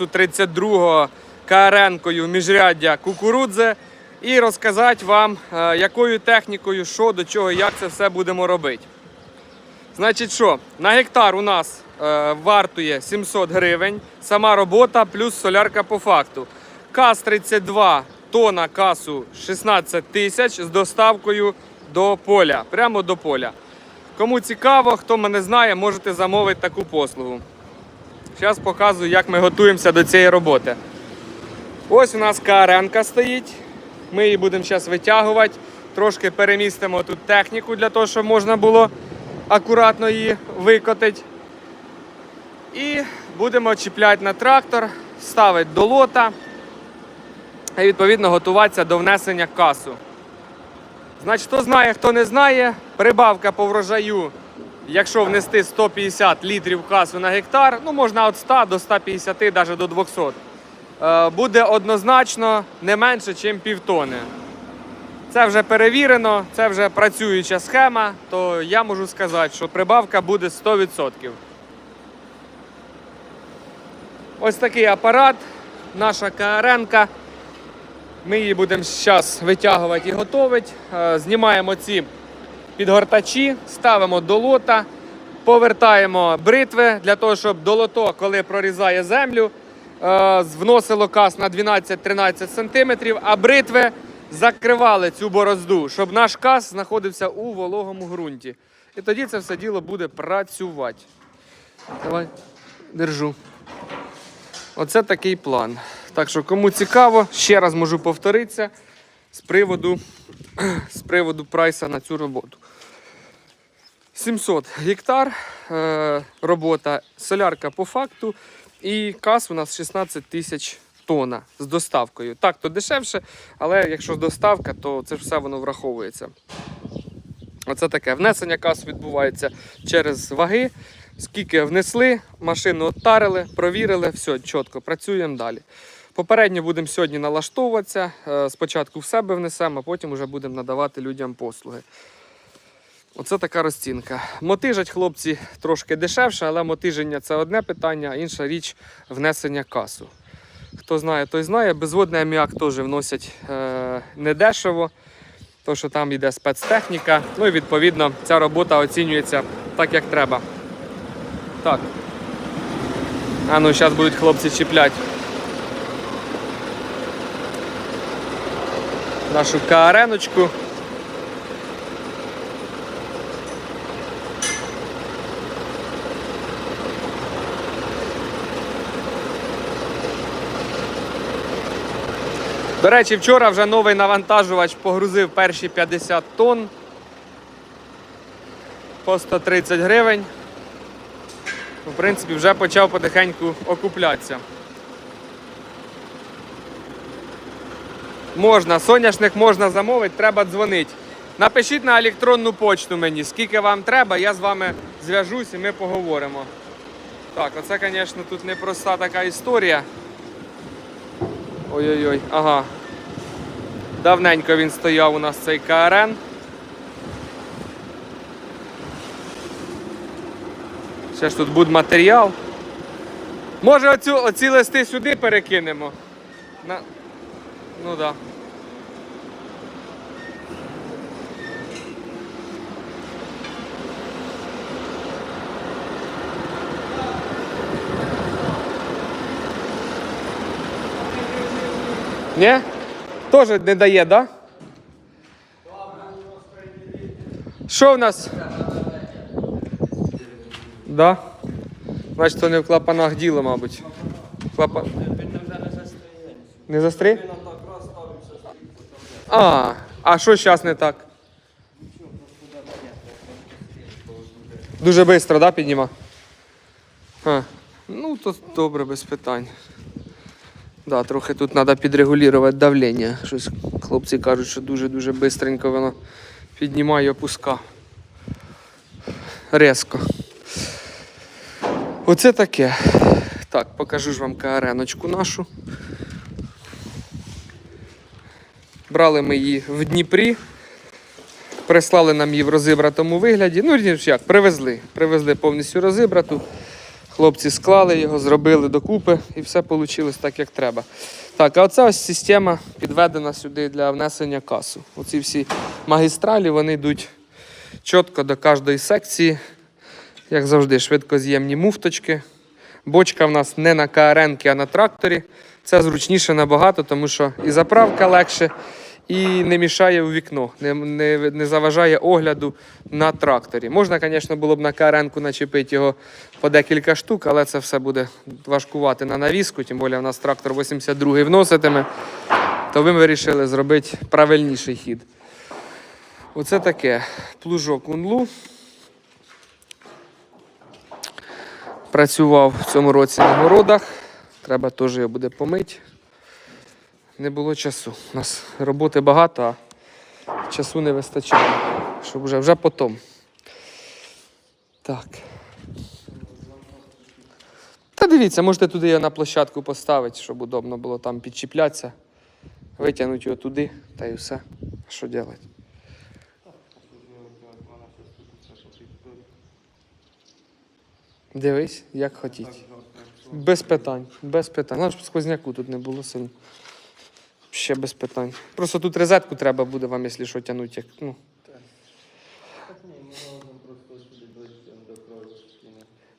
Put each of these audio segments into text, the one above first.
32-го КРН-кою міжряддя кукурудзи і розказати вам, е, якою технікою, що, до чого, як це все будемо робити. Значить, що, на гектар у нас е, вартує 700 гривень, сама робота плюс солярка по факту. КАЗ-32 тона касу 16 тисяч з доставкою до поля, прямо до поля. Кому цікаво, хто мене знає, можете замовити таку послугу. Зараз показую, як ми готуємося до цієї роботи. Ось у нас КРН стоїть. Ми її будемо зараз витягувати. Трошки перемістимо тут техніку для того, щоб можна було акуратно її викотити. І будемо чіпляти на трактор, ставити до лота і відповідно готуватися до внесення касу. Значить, хто знає, хто не знає, прибавка по врожаю, якщо внести 150 літрів касу на гектар, ну можна від 100 до 150, навіть до 200, е, буде однозначно не менше, ніж півтони. Це вже перевірено, це вже працююча схема, то я можу сказати, що прибавка буде 100%. Ось такий апарат, наша КРНка. Ми її будемо зараз витягувати і готувати. Е, Знімаємо ці підгортачі, ставимо до лота, повертаємо бритви для того, щоб долото, коли прорізає землю, е, вносило кас на 12-13 см, а бритви закривали цю борозду, щоб наш кас знаходився у вологому ґрунті. І тоді це все діло буде працювати. Давай, держу. Оце такий план. Так що, кому цікаво, ще раз можу повторитися з приводу, з приводу прайса на цю роботу. 700 гектар е, робота, солярка по факту і кас у нас 16 тисяч тонна з доставкою. Так, то дешевше, але якщо доставка, то це все воно враховується. Оце таке. Внесення касу відбувається через ваги. Скільки внесли, машину оттарили, провірили, все, чітко, працюємо далі. Попередньо будемо сьогодні налаштовуватися. Е, Спочатку в себе внесемо, а потім вже будемо надавати людям послуги. Оце така розцінка. Мотижать хлопці трошки дешевше, але мотиження це одне питання, а інша річ внесення касу. Хто знає, той знає. Безводний аміак теж вносять е, недешево, тому що там йде спецтехніка. Ну і відповідно ця робота оцінюється так, як треба. Так. А ну, зараз будуть хлопці чіпляти. Нашу КРНочку. До речі, вчора вже новий навантажувач погрузив перші 50 тонн по 130 гривень. В принципі, вже почав потихеньку окуплятися. Можна, соняшник можна замовити, треба дзвонити. Напишіть на електронну почту мені, скільки вам треба, я з вами зв'яжусь і ми поговоримо. Так, оце, звісно, тут непроста така історія. Ой-ой-ой, ага. Давненько він стояв у нас цей КРН. Ще ж тут буде матеріал. Може оцю, оці листи сюди перекинемо. На... Ну так. Да. Ні? Теж не дає? Да? Що в нас? Да? Значить, то не в клапанах діло, мабуть. Клапан... Не застрій? А, а що зараз не так? Дуже швидко, да, підніма? Ну, то добре, без питань. Да, трохи тут треба підрегулювати давлення. Щось хлопці кажуть, що дуже-дуже швидко воно піднімає опуска. Резко. Оце таке. Так, покажу ж вам КРНочку нашу. Брали ми її в Дніпрі. Прислали нам її в розібратому вигляді. Ну, як, привезли. Привезли повністю розібрату. Хлопці склали його, зробили докупи і все вийшло так, як треба. Так, а оця ось система підведена сюди для внесення касу. Оці всі магістралі вони йдуть чітко до кожної секції. Як завжди, швидкоз'ємні муфточки. Бочка в нас не на КРН, а на тракторі. Це зручніше набагато, тому що і заправка легше, і не мішає у вікно, не, не, не заважає огляду на тракторі. Можна, звісно, було б на КРН-ку начепити його по декілька штук, але це все буде важкувати на навіску, тим більше у нас трактор 82 вноситиме, то ви вирішили зробити правильніший хід. Оце таке плужок унлу. Працював в цьому році на городах. Треба теж його буде помити. Не було часу. У нас роботи багато, а часу не вистачає. Щоб вже, вже потім. Так. Та дивіться, можете туди його на площадку поставити, щоб удобно було там підчіплятися. Витягнути його туди та і все. Що робити? Дивись, як хотіть. Без питань, без питань. Щоб сквозняку тут не було сильно. Ще без питань. Просто тут розетку треба буде вам, якщо що, тягнути. Як, ну.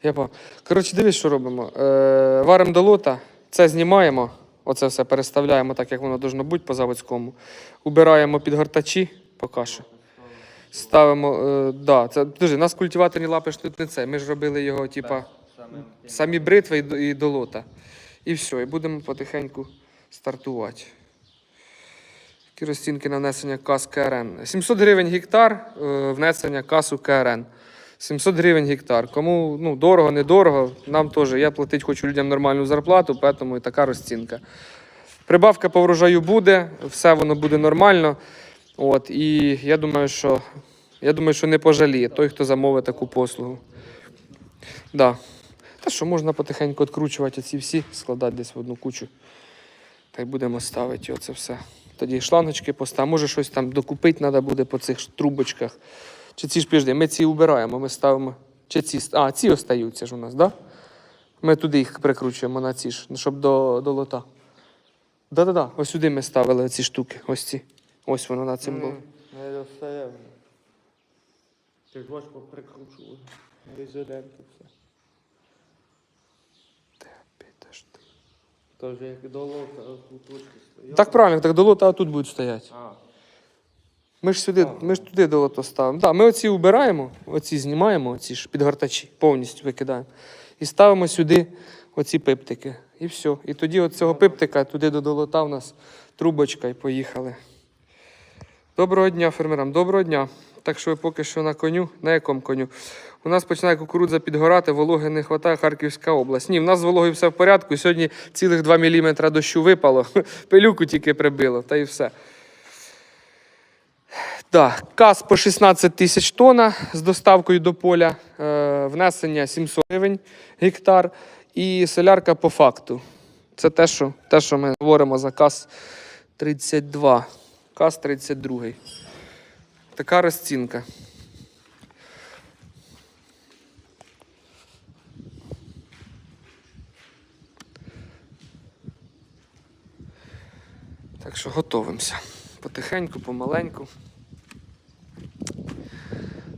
Я по. Коротше, дивись, що робимо. Е, варимо до лота, це знімаємо, оце все переставляємо так, як воно должно бути по заводському. Убираємо підгортачі поки що. Ставимо. Е, да, це, у нас культиваторні лапи ж тут не це. Ми ж робили його, типа, самі бритви і, і до лота. І все, і будемо потихеньку стартувати. Такі на внесення кас КРН. 700 гривень гектар е, внесення касу КРН. 700 гривень гектар. Кому ну, дорого, недорого, нам теж. Я платити хочу людям нормальну зарплату, тому і така розцінка. Прибавка по врожаю буде, все воно буде нормально. От, і я думаю, що, я думаю, що не пожаліє той, хто замовить таку послугу. Да. Та що можна потихеньку відкручувати ці всі, складати десь в одну кучу. Та й будемо ставити оце все. Тоді шлангочки поставимо. Може щось там докупити треба буде по цих трубочках. Чи ці ж підожди, ми ці убираємо, ми ставимо. Чи ці, а, ці остаються ж у нас, так? Да? Ми туди їх прикручуємо на ці ж, щоб до, до лота. Да-да-да, ось сюди ми ставили ці штуки. Ось ці. Ось воно на цим було. Не достає. Ти ж важко прикручувати. Резидент все. Тож як до лота куточки стоять. Так правильно, так до лота тут будуть стояти. А, Ми ж сюди, ми ж туди до лото ставимо. Да, ми оці убираємо, оці знімаємо, оці ж підгортачі, повністю викидаємо. І ставимо сюди оці пиптики. І все. І тоді от цього пиптика туди до долота у нас трубочка і поїхали. Доброго дня, фермерам, доброго дня. Так що ви поки що на коню. На якому коню? У нас починає кукурудза підгорати, вологи не вистачає Харківська область. Ні, в нас з вологою все в порядку. Сьогодні цілих 2 мм дощу випало, пилюку тільки прибило, та і все. Так, каз по 16 тисяч тонн з доставкою до поля, е, внесення 700 гривень гектар і солярка по факту. Це те, що, те, що ми говоримо за каз 32. Каз 32. Така розцінка. Так що готовимося. Потихеньку, помаленьку.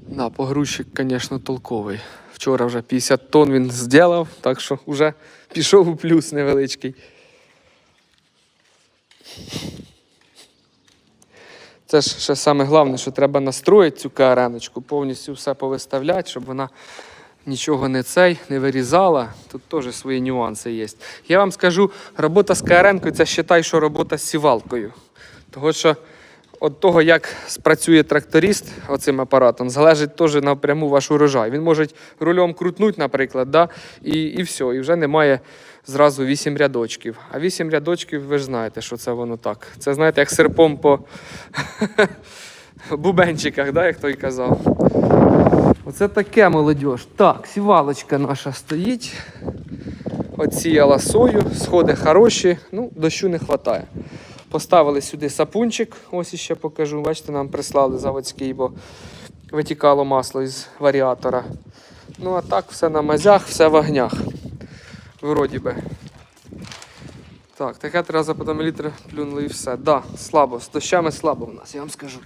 Да, погрузчик, звісно, толковий. Вчора вже 50 тонн він зробив, так що вже пішов у плюс невеличкий. Це ж ще саме головне, що треба настроїти цю кареночку, повністю все повиставляти, щоб вона нічого не цей, не вирізала. Тут теж свої нюанси є. Я вам скажу, робота з каренкою це вважай, що робота з сівалкою. Того що від того, як спрацює тракторист оцим апаратом, залежить теж напряму ваш урожай. Він може рулем крутнути, наприклад, да, і, і все, і вже немає зразу 8 рядочків. А 8 рядочків, ви ж знаєте, що це воно так. Це знаєте, як серпом по бубенчиках, да, як той казав. Оце таке молодь. Так, сівалочка наша стоїть. Оціяла сою, сходи хороші, ну, дощу не вистачає. Поставили сюди сапунчик, ось іще покажу. Бачите, нам прислали заводський, бо витікало масло із варіатора. Ну а так, все на мазях, все в огнях. Вроді би. Так, таке треба за по плюнули і все. Да, слабо, з дощами слабо в нас, я вам скажу.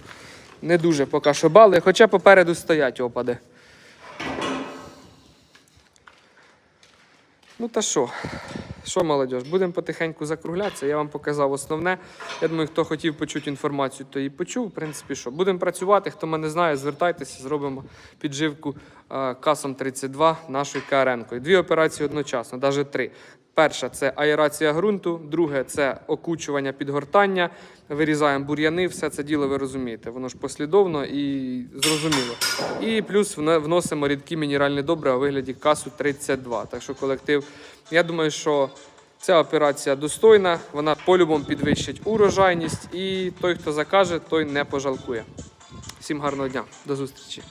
Не дуже поки що бали, хоча попереду стоять опади. Ну та що? Що, молодь, будемо потихеньку закруглятися. Я вам показав основне. Я думаю, хто хотів почути інформацію, то і почув. В принципі, що будемо працювати. Хто мене знає, звертайтеся, зробимо підживку е, касом 32 нашою КРНкою. Дві операції одночасно, навіть три. Перша це аерація ґрунту, друге це окучування підгортання. Вирізаємо бур'яни, все це діло ви розумієте. Воно ж послідовно і зрозуміло. І плюс вносимо рідкі мінеральні добрива у вигляді касу 32. Так що колектив, я думаю, що ця операція достойна, вона по-любому підвищить урожайність, і той, хто закаже, той не пожалкує. Всім гарного дня, до зустрічі.